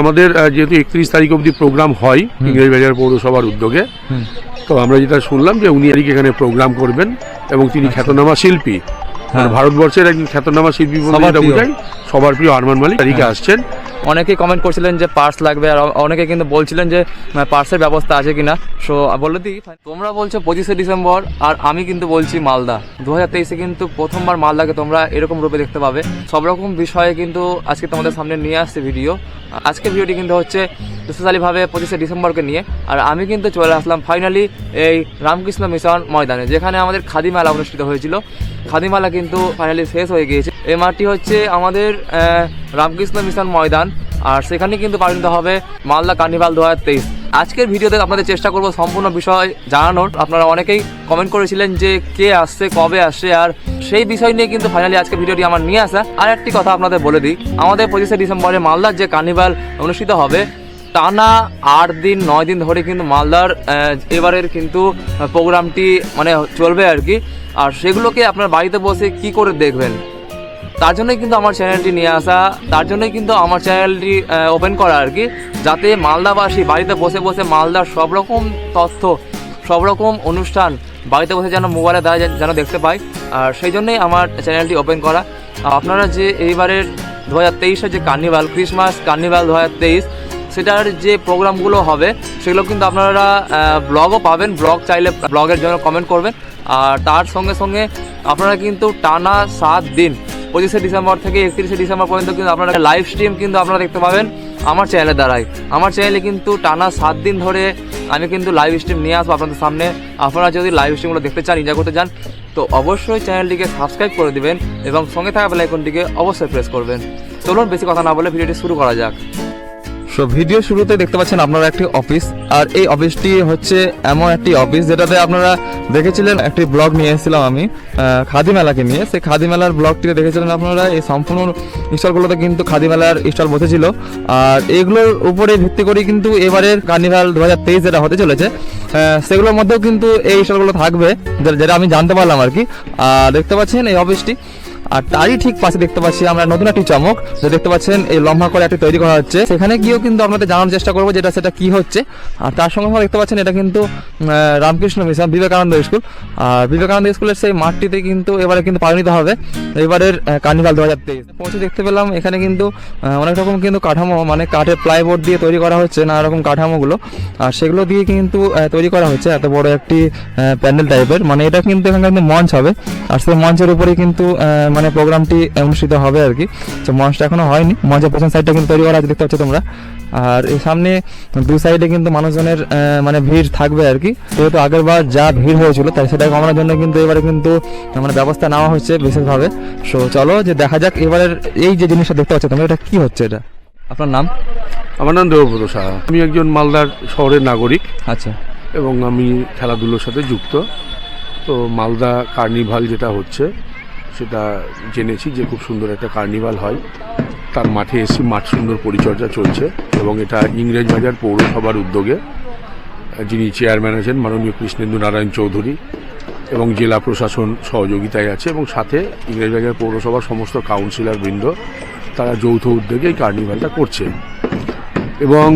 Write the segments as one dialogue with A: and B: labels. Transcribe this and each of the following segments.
A: আমাদের যেহেতু একত্রিশ তারিখ অবধি প্রোগ্রাম হয় ইংরেজবাজার পৌরসভার উদ্যোগে তো আমরা যেটা শুনলাম যে উনি তারিখ এখানে প্রোগ্রাম করবেন এবং তিনি খ্যাতনামা শিল্পী। মানে ভারতবর্ষের একজন খ্যাতনামা শিল্পী বলতে
B: সবার প্রিয়।
A: আরমান মালিক তারিখে আসছেন।
B: অনেকেই কমেন্ট করছিলেন যে পার্স লাগবে আর অনেকে কিন্তু বলছিলেন যে পার্সের ব্যবস্থা আছে কিনা। সো বলে দিই তোমরা বলছো পঁচিশে ডিসেম্বর আর আমি কিন্তু বলছি মালদা। দু হাজার তেইশে কিন্তু প্রথমবার মালদাকে তোমরা এরকম রূপে দেখতে পাবে। সব রকম বিষয়ে কিন্তু আজকে তোমাদের সামনে নিয়ে আসছে ভিডিও আজকে ভিডিওটি কিন্তু হচ্ছে স্পেশালিভাবে পঁচিশে ডিসেম্বরকে নিয়ে। আর আমি কিন্তু চলে আসলাম ফাইনালি এই রামকৃষ্ণ মিশন ময়দানে, যেখানে আমাদের খাদি মেলা অনুষ্ঠিত হয়েছিল। খাদি মেলা কিন্তু ফাইনালি শেষ হয়ে গিয়েছে। এই মাঠটি হচ্ছে আমাদের রামকৃষ্ণ মিশন ময়দান। আর সেখানে কিন্তু পালিত হবে মালদা কার্নিভাল দু হাজার তেইশ। আজকের ভিডিওতে আপনাদের চেষ্টা করব সম্পূর্ণ বিষয় জানানোর। আপনারা অনেকেই কমেন্ট করেছিলেন যে কে আসছে, কবে আসছে, আর সেই বিষয় নিয়ে কিন্তু ফাইনালি আজকে ভিডিওটি আমার নিয়ে আসা। আর একটি কথা আপনাদের বলে দিই, আমাদের পঁচিশে ডিসেম্বরে মালদার যে কার্নিভাল অনুষ্ঠিত হবে, টানা আট দিন, নয় দিন ধরে কিন্তু মালদার এবারের কিন্তু প্রোগ্রামটি মানে চলবে আর কি। আর সেগুলোকে আপনার বাড়িতে বসে কি করে দেখবেন? তার জন্যই কিন্তু আমার চ্যানেলটি নিয়ে আসা, তার জন্যই কিন্তু আমার চ্যানেলটি ওপেন করা আর কি। যাতে মালদাবাসী বাড়িতে বসে বসে মালদার সব রকম তথ্য সব রকম অনুষ্ঠান বাড়িতে বসে যেন মোবাইলে দ্বারা যেন দেখতে পাই। আর সেই জন্যই আমার চ্যানেলটি ওপেন করা। আপনারা যে এইবারের দু হাজার তেইশের যে কার্নিভাল ক্রিসমাস কার্নিভাল দু হাজার তেইশ, সেটার যে প্রোগ্রামগুলো হবে, সেগুলো কিন্তু আপনারা ব্লগও পাবেন। ব্লগ চাইলে ব্লগের জন্য কমেন্ট করবেন। আর তার সঙ্গে সঙ্গে আপনারা কিন্তু টানা সাত দিন পঁচিশে ডিসেম্বর থেকে একত্রিশে ডিসেম্বর পর্যন্ত কিন্তু আপনারা লাইভ স্ট্রিম কিন্তু আপনারা দেখতে পাবেন আমার চ্যানেলের দ্বারাই। আমার চ্যানেলে কিন্তু টানা সাত দিন ধরে আমি কিন্তু লাইভ স্ট্রিম নিয়ে আসব আপনাদের সামনে। আপনারা যদি লাইভ স্ট্রিমগুলো দেখতে চান এনজয় করতে চান, তো অবশ্যই চ্যানেলটিকে সাবস্ক্রাইব করে দেবেন এবং সঙ্গে থাকা বেলাইকনটিকে অবশ্যই প্রেস করবেন। চলুন, বেশি কথা না বলে ভিডিওটি শুরু করা যাক। সো ভিডিও শুরুতে দেখতে পাচ্ছেন আপনারা একটি অফিস আর এই অফিসটি হচ্ছে এমন একটি অফিস যেটাতে আপনারা দেখেছিলেন, একটি ব্লগ নিয়ে এসেছিলাম আমি খাদি মেলাকে নিয়ে। সেই খাদি মেলার ব্লগটিতে দেখেছিলেন আপনারা, এই সম্পূর্ণ স্টলগুলোতে কিন্তু খাদি মেলার স্টল বসেছিল। আর এগুলোর উপরে ভিত্তি করে কিন্তু এবারের কার্নিভাল দু হাজার তেইশ যেটা হতে চলেছে সেগুলোর মধ্যেও কিন্তু এই স্টলগুলো থাকবে যেটা- যেটা আমি জানতে পারলাম আর কি। আর দেখতে পাচ্ছেন এই অফিসটি আর তারই ঠিক পাশে দেখতে পাচ্ছি আমরা নতুন একটি চমক। যে দেখতে পাচ্ছেন, এই লম্বা করে একটি তৈরি করা হচ্ছে। সেখানে গিয়েও কিন্তু আপনাদের জানার চেষ্টা করব যেটা সেটা কি হচ্ছে। আর তার সঙ্গে সঙ্গে দেখতে পাচ্ছেন, এটা কিন্তু রামকৃষ্ণ মিশন, বিবেকানন্দ স্কুল। আর বিবেকানন্দ স্কুলের সেই মাঠটিতে কিন্তু এবারে কিন্তু পালনিত হবে। এবারের কার্নিভাল দু হাজার তেইশ। পৌঁছে দেখতে পেলাম, এখানে কিন্তু অনেক রকম কিন্তু কাঠামো মানে কাঠের প্লাইবোর্ড দিয়ে তৈরি করা হচ্ছে, নানা রকম কাঠামোগুলো। আর সেগুলো দিয়ে কিন্তু তৈরি করা হচ্ছে, এত বড় একটি প্যান্ডেল টাইপের মানে এটা কিন্তু এখানে কিন্তু মঞ্চ হবে। আর সেই মঞ্চের উপরে কিন্তু মানে প্রোগ্রামটি অনুষ্ঠিত হবে আর কি। তো মঞ্চটা এখনও হয়নি। মঞ্চের পেছন সাইডটা কিন্তু তৈরি করা আছে দেখতে পাচ্ছ তোমরা। আর এই সামনে দু সাইডে কিন্তু মানুষজনের মানে ভিড় থাকবে আর কি। যেহেতু আগের বার যা ভিড় হয়েছিল তাই সেটা কমানোর জন্য কিন্তু এবারে কিন্তু মানে ব্যবস্থা নেওয়া হচ্ছে বিশেষভাবে। সো চলো যে দেখা যাক এবারের এই যে জিনিসটা দেখতে পাচ্ছ তোমরা এটা কি হচ্ছে এটা? আপনার নাম?
A: আমার নাম দেবব্রত সাহা। আমি একজন মালদার শহরের নাগরিক।
B: আচ্ছা।
A: এবং আমি খেলাধুলোর সাথে যুক্ত। তো মালদা কার্নিভাল যেটা হচ্ছে সেটা জেনেছি যে খুব সুন্দর একটা কার্নিভাল হয়। তার মাঠে এসে মাঠ সুন্দর পরিচর্যা চলছে এবং এটা ইংরেজবাজার পৌরসভার উদ্যোগে, যিনি চেয়ারম্যান আছেন মাননীয় কৃষ্ণেন্দু নারায়ণ চৌধুরী এবং জেলা প্রশাসন সহযোগিতায় আছে এবং সাথে ইংরেজবাজার পৌরসভার সমস্ত কাউন্সিলর বৃন্দ, তারা যৌথ উদ্যোগে এই কার্নিভালটা করছে। এবং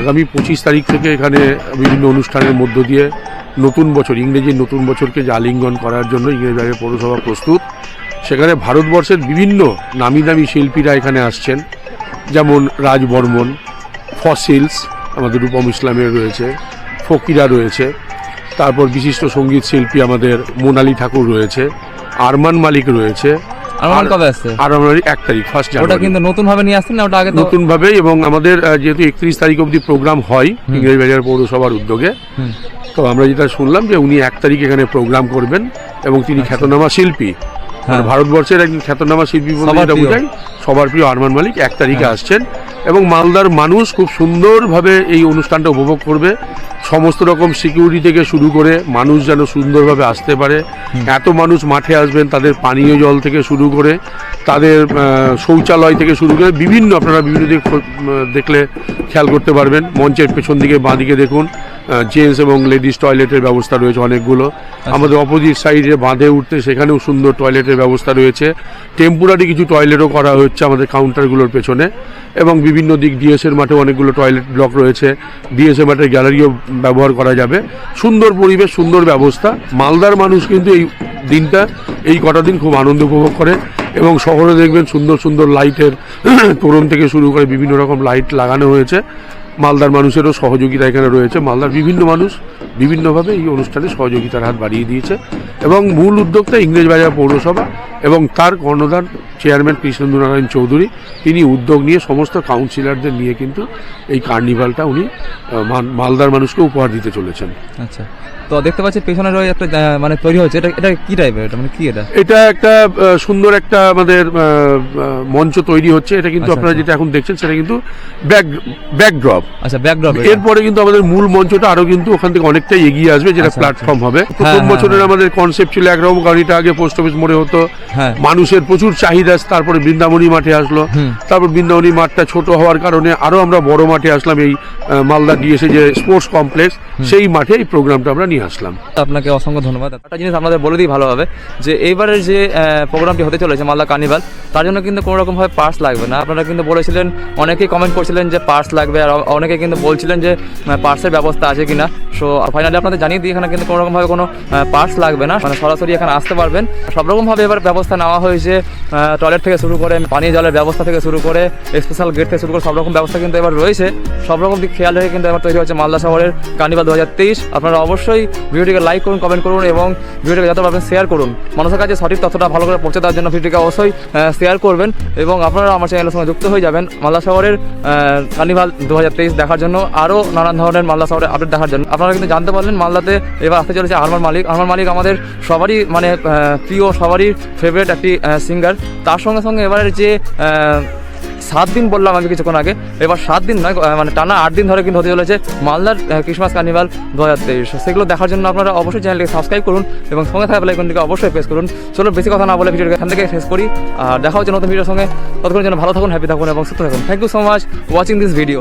A: আগামী পঁচিশ তারিখ থেকে এখানে বিভিন্ন অনুষ্ঠানের মধ্য দিয়ে নতুন বছর ইংরেজির নতুন বছরকে যে আলিঙ্গন করার জন্য ইংরেজবাজার পৌরসভা প্রস্তুত। সেখানে ভারতবর্ষের বিভিন্ন নামি দামি শিল্পীরা এখানে আসছেন যেমন রাজবর্মন ফসিলস আমাদের রূপম ইসলামের রয়েছে ফকিরা রয়েছে তারপর বিশিষ্ট সংগীত শিল্পী আমাদের মোনালি ঠাকুর রয়েছে আরমান মালিক রয়েছে। এক তারিখ ফার্স্ট
B: ওটা কিন্তু নতুন ভাবে নিয়ে আসছেন না? ওটা আগে তো
A: নতুন ভাবে এবং আমাদের যেহেতু একত্রিশ তারিখ অবধি প্রোগ্রাম হয় ইংরেজবাজার পৌরসভার উদ্যোগে। তো আমরা যেটা শুনলাম যে উনি এক তারিখ এখানে প্রোগ্রাম করবেন এবং তিনি
B: আচ্ছা।
A: খ্যাতনামা শিল্পী। মানে ভারতবর্ষের একজন খ্যাতনামা শিল্পী বলতে
B: সবার প্রিয়।
A: বোঝায় সবার প্রিয় আরমান মালিক এক তারিখে
B: হ্যাঁ।
A: আসছেন এবং মালদার মানুষ খুব সুন্দরভাবে এই অনুষ্ঠানটা উপভোগ করবে। সমস্ত রকম সিকিউরিটি থেকে শুরু করে মানুষ যেন সুন্দরভাবে আসতে পারে। এত মানুষ মাঠে আসবেন তাদের পানীয় জল থেকে শুরু করে তাদের শৌচালয় থেকে শুরু করে বিভিন্ন আপনারা বিভিন্ন দিক দেখলে খেয়াল করতে পারবেন। মঞ্চের পেছন দিকে বাঁ দিকে দেখুন। জেন্টস এবং লেডিস টয়লেটের ব্যবস্থা রয়েছে অনেকগুলো। আমাদের অপোজিট সাইডে বাঁধে উঠতে সেখানেও সুন্দর টয়লেটের ব্যবস্থা রয়েছে। টেম্পোরারি কিছু টয়লেটও করা হচ্ছে আমাদের কাউন্টারগুলোর পেছনে এবং বিভিন্ন দিক ডিএসএর মাঠে অনেকগুলো টয়লেট ব্লক রয়েছে। ডিএসএ মাঠের গ্যালারিও ব্যবহার করা যাবে। সুন্দর পরিবেশ সুন্দর ব্যবস্থা। মালদার মানুষ কিন্তু এই দিনটা এই কটা দিন খুব আনন্দ উপভোগ করে এবং শহরে দেখবেন সুন্দর সুন্দর লাইটের তোরণ থেকে শুরু করে বিভিন্ন রকম লাইট লাগানো হয়েছে। মালদার মানুষেরও সহযোগিতা এখানে রয়েছে। মালদার বিভিন্ন মানুষ বিভিন্নভাবে এই অনুষ্ঠানে সহযোগিতার হাত বাড়িয়ে দিয়েছে। এবং মূল উদ্যোক্তা ইংরেজবাজার পৌরসভা এবং তার কর্ণধার চেয়ারম্যান কৃষ্ণেন্দ্র নারায়ণ চৌধুরী তিনি উদ্যোগ নিয়ে সমস্ত কাউন্সিলরদের নিয়ে কিন্তু এই কার্নিভালটা উনি মালদার মানুষকে উপহার দিতে চলেছেন।
B: আচ্ছা। তো দেখতে পাচ্ছি পেছনের ওই একটা মানে তৈরি হচ্ছে। এটা এটা কি টাইপের এটা মানে কি এটা?
A: এটা একটা সুন্দর একটা আমাদের মঞ্চ তৈরি হচ্ছে। এটা কিন্তু
B: আচ্ছা,
A: আপনারা
B: আচ্ছা।
A: যেটা এখন দেখছেন সেটা কিন্তু ব্যাক ব্যাকড্রপ
B: আচ্ছা ব্যাকড্রপ
A: এরপরে কিন্তু আমাদের মূল মঞ্চটা আরও কিন্তু ওখান থেকে অনেকটাই এগিয়ে আসবে যেটা
B: আচ্ছা,
A: প্ল্যাটফর্ম হবে। প্রথম
B: হ্যাঁ,
A: বছরের
B: হ্যাঁ।
A: আমাদের কনসেপ্ট ছিল একরকম গাড়িটা আগে পোস্ট অফিস মোড়ে হতো।
B: হ্যাঁ।
A: মানুষের প্রচুর চাহিদা তারপরে বৃন্দাবনী মাঠে আসলো। তারপর বৃন্দাবনী মাঠটা ছোট হওয়ার কারণে আরও আমরা বড় মাঠে আসলাম এই মালদা ডিএসএ যে স্পোর্টস কমপ্লেক্স। সেই মাঠে এই প্রোগ্রামটা আমরা নিয়ে আসলাম।
B: আপনাকে অসংখ্য ধন্যবাদ। একটা জিনিস আপনাদের বলে দিই ভালোভাবে যে এইবারের যে প্রোগ্রামটি হতে চলেছে মালদা কার্নিভাল তার জন্য কিন্তু কোনো রকমভাবে পার্স লাগবে না। আপনারা কিন্তু বলেছিলেন অনেকেই কমেন্ট করছিলেন যে পার্স লাগবে আর অনেকে কিন্তু বলছিলেন যে পার্সের ব্যবস্থা আছে কিনা। সো ফাইনালি আপনাদের জানিয়ে দিই এখানে কিন্তু কোনো রকমভাবে কোনো পার্স লাগবে না। মানে সরাসরি এখানে আসতে পারবেন। সব রকমভাবে এবার ব্যবস্থা নেওয়া হয়েছে টয়লেট থেকে শুরু করে পানীয় জলের ব্যবস্থা থেকে শুরু করে স্পেশাল গেট থেকে শুরু করে সব রকম ব্যবস্থা কিন্তু এবার রয়েছে। সব রকম দিক খেয়াল রেখে কিন্তু এবার তৈরি হচ্ছে মালদা শহরের কার্নিভাল দু হাজার তেইশ। আপনারা অবশ্যই ভিডিওটিকে লাইক করুন কমেন্ট করুন এবং ভিডিওটিকে যত পারবেন শেয়ার করুন। মানুষের কাছে সঠিক তথ্যটা ভালো করে পৌঁছে দেওয়ার জন্য ভিডিওটিকে অবশ্যই শেয়ার করবেন এবং আপনারা আমার চ্যানেলের সঙ্গে যুক্ত হয়ে যাবেন মালদা শহরের কার্নিভাল দু হাজার তেইশ দেখার জন্য আরও নানান ধরনের মালদা শহরের আপডেট দেখার জন্য। আপনারা কিন্তু জানতে পারলেন মালদাতে এবার আসতে চলেছে আরমান মালিক। আরমান মালিক আমাদের সবারই মানে প্রিয়, সবারই ফেভারিট একটি সিঙ্গার তার সঙ্গে সঙ্গে এবারের যে সাত দিন বললাম আমি কিছুক্ষণ আগে, এবার সাত দিন নয় মানে টানা আট দিন ধরে কিন্তু হতে চলেছে মালদার ক্রিসমাস কার্নিভাল দু হাজার তেইশ। সেগুলো দেখার জন্য আপনারা অবশ্যই চ্যানেলটিকে সাবস্ক্রাইব করুন এবং সঙ্গে থাকা বেলাইকনটিকে অবশ্যই প্রেস করুন। চলো বেশি কথা না বলে ভিডিওটি এখান থেকে শেষ করি। আর দেখা হচ্ছে নতুন ভিডিওর সঙ্গে। ততক্ষণ যেন ভালো থাকুন হ্যাপি থাকুন এবং সুস্থ থাকুন। Thank you so much watching this video